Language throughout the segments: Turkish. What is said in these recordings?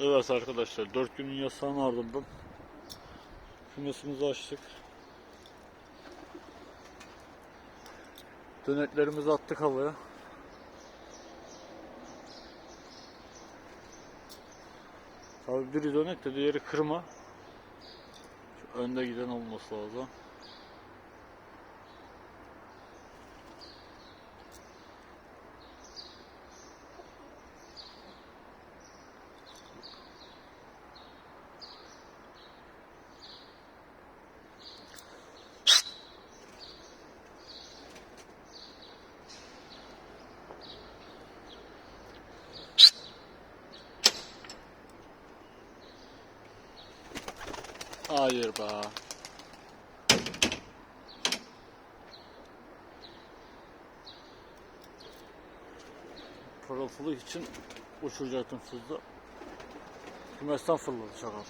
Evet arkadaşlar 4 günün yasağının ardından kümesimizi açtık. Döneklerimizi attık havaya. Tabii biri dönek de diğeri kırma. Önde giden olması lazım. Hayır be. Pırıltılı için uçuracaktım sızda. Kümesten fırladı çakal.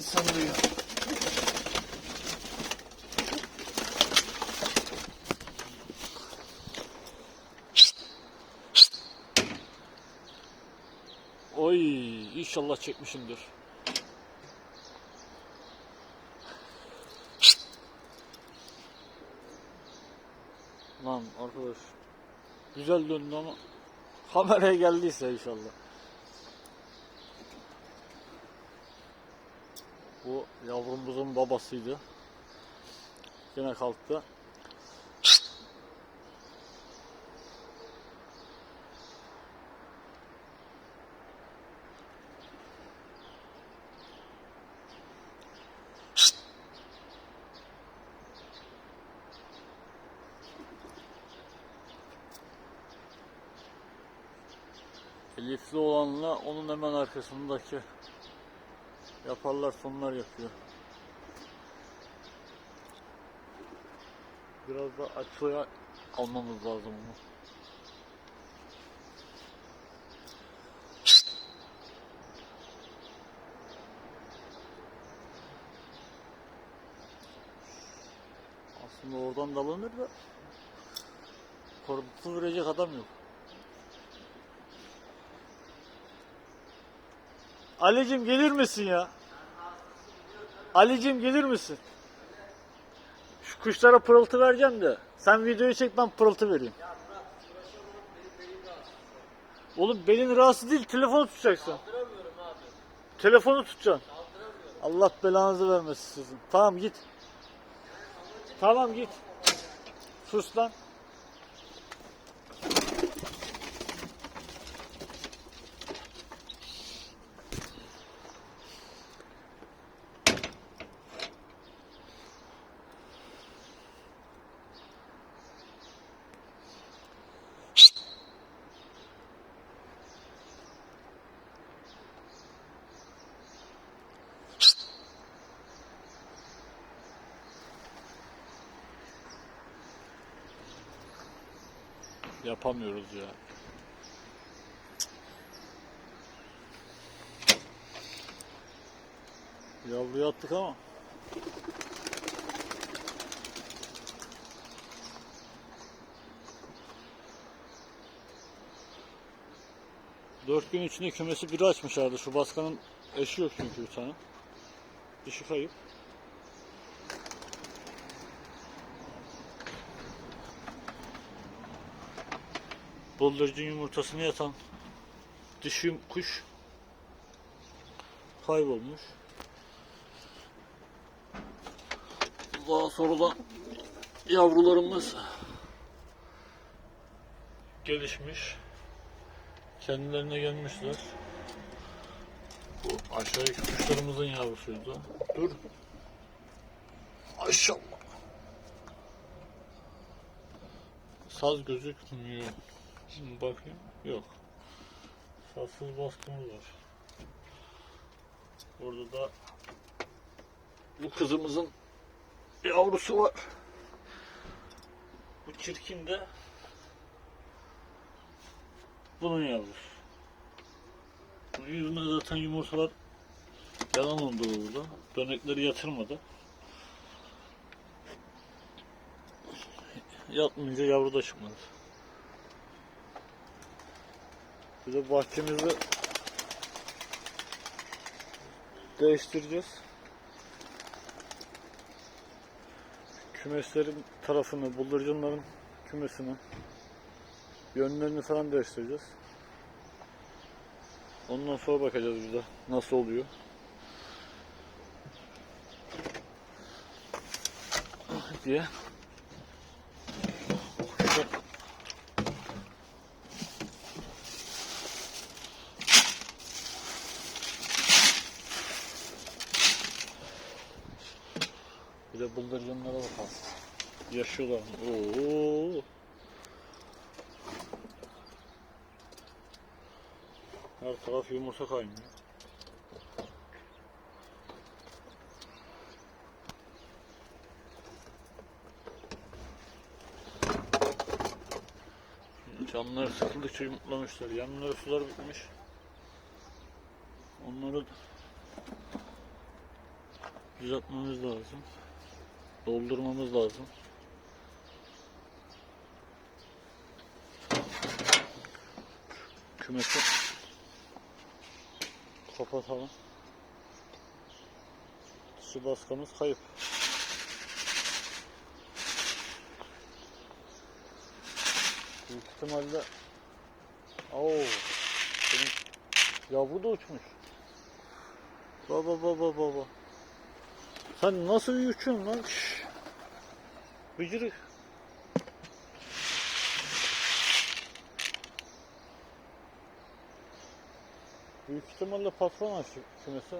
Sen Oy inşallah çekmişimdir. Lan arkadaş güzel döndü ama kameraya geldiyse inşallah. Bu yavrumuzun babasıydı. Yine kalktı. Elifli olanla onun hemen arkasındaki yaparlar sonlar yapıyor. Biraz da açıya almamız lazım onu. Aslında oradan dalanır da korkutu verecek adam yok. Alicim gelir misin ya? Alicim gelir misin? Şu kuşlara pırıltı vereceğim de. Sen videoyu çek ben pırıltı vereyim. Oğlum belin rahatsız değil telefonu tutacaksın. Telefonu tutacaksın. Allah belanızı vermesin sizin. Tamam git. Tamam git. Sus lan. Yapamıyoruz ya. Yavruya attık ama. Dört gün içinde kümesi biri açmışlardı. Şu baskanın eşi yok çünkü bir tane. Dişi kayıp. Bıldırcın yumurtasını yatan dişi kuş kaybolmuş. Daha sonradan yavrularımız gelişmiş. Kendilerine gelmişler. Bu aşağıdaki kuşlarımızın yavrusuydu. Dur. Maşallah. Saz gözükmüyor. Şimdi bakayım. Yok. Sazsız baskımız var. Burada da bu kızımızın yavrusu var. Bu çirkin de bunun yavrusu. Bunun yüzünden zaten yumurtalar yalan oldu burada. Dönekleri yatırmadı. Yatmayınca yavru da çıkmadı. Bir de bahçemizi değiştireceğiz. Kümeslerin tarafını, bıldırcınların kümesini, yönlerini falan değiştireceğiz. Ondan sonra bakacağız bir de nasıl oluyor. diye. Bir de bıldırcınlara bakalım. Yaşıyorlar? Oo. Her taraf yumurta kaynıyor. Camları sıkıldıkça yumurtlamışlar. Yanları sular bitmiş. Onları düzeltmemiz lazım. Doldurmamız lazım. Kümesi kapatalım. Su baskamız kayıp. Büyük ihtimalle Oo, benim yavru da uçmuş. Baba baba baba. Sen nasıl bir uçuyorsun lan? Şşş. Bıcırık. Büyük ihtimalle patron açtı kümesi.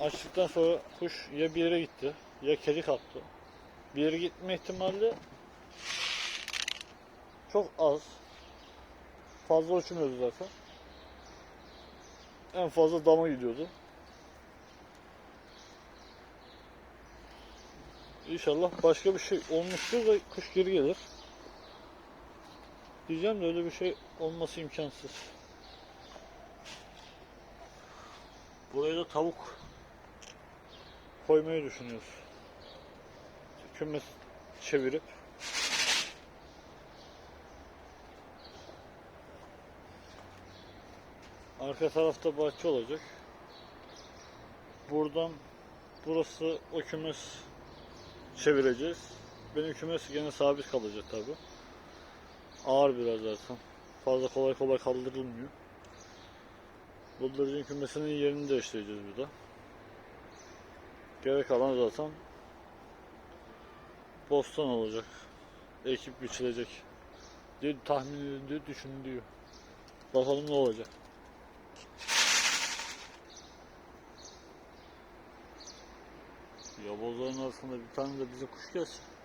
Açtıktan sonra kuş ya bir yere gitti ya kedi kaptı. Bir yere gitme ihtimali çok az. Fazla uçmuyordu zaten. En fazla dama gidiyordu. İnşallah başka bir şey olmuştur da kuş geri gelir. Diyeceğim de öyle bir şey olması imkansız. Buraya da tavuk koymayı düşünüyoruz. Kümes çevirip Arka tarafta bahçe olacak. Buradan burası o kümes çevireceğiz. Benim kümes gene sabit kalacak tabi. Ağır biraz zaten. Fazla kolay kolay kaldırılmıyor. Bıldırcın kümesinin yerini değiştireceğiz burada. Gerek kalan zaten bostan olacak. Ekip biçilecek. diye tahmin ediliyor, düşünülüyor. Bakalım ne olacak. Yabozların arasında bir tane de bize kuş gelsin.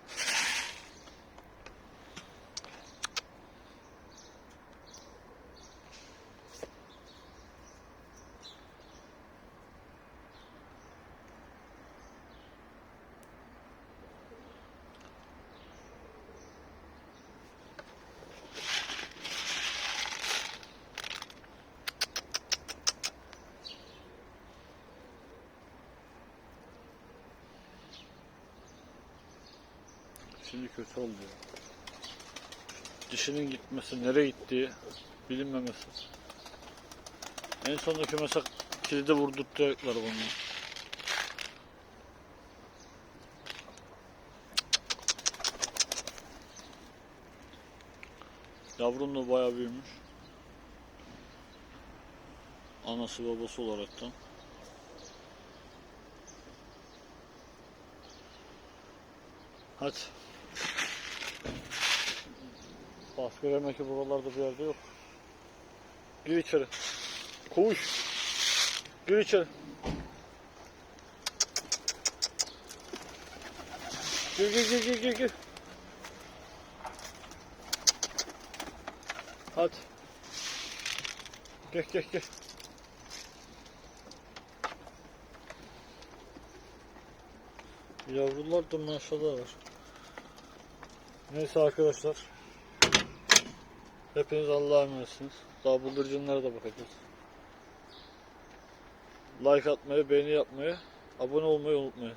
Şimdi kötü oldu. Dişinin gitmesi, nereye gittiği bilinmemesi. En sonunda kümese kilide vurdurtacaklar bunu. Yavrum da bayağı büyümüş. Anası babası olaraktan. Hadi. Baskı demek ki buralarda bir yerde yok. Gir içeri. Koğuş. Gir içeri. Gir gir gir gir gir gir. Hadi. Gel gel gel. Yavrular da maşallah var. Neyse arkadaşlar. Hepiniz Allah'a emanetsiniz. Daha bıldırcınlara da bakacağız. Like atmayı, beğeni yapmayı, abone olmayı unutmayın.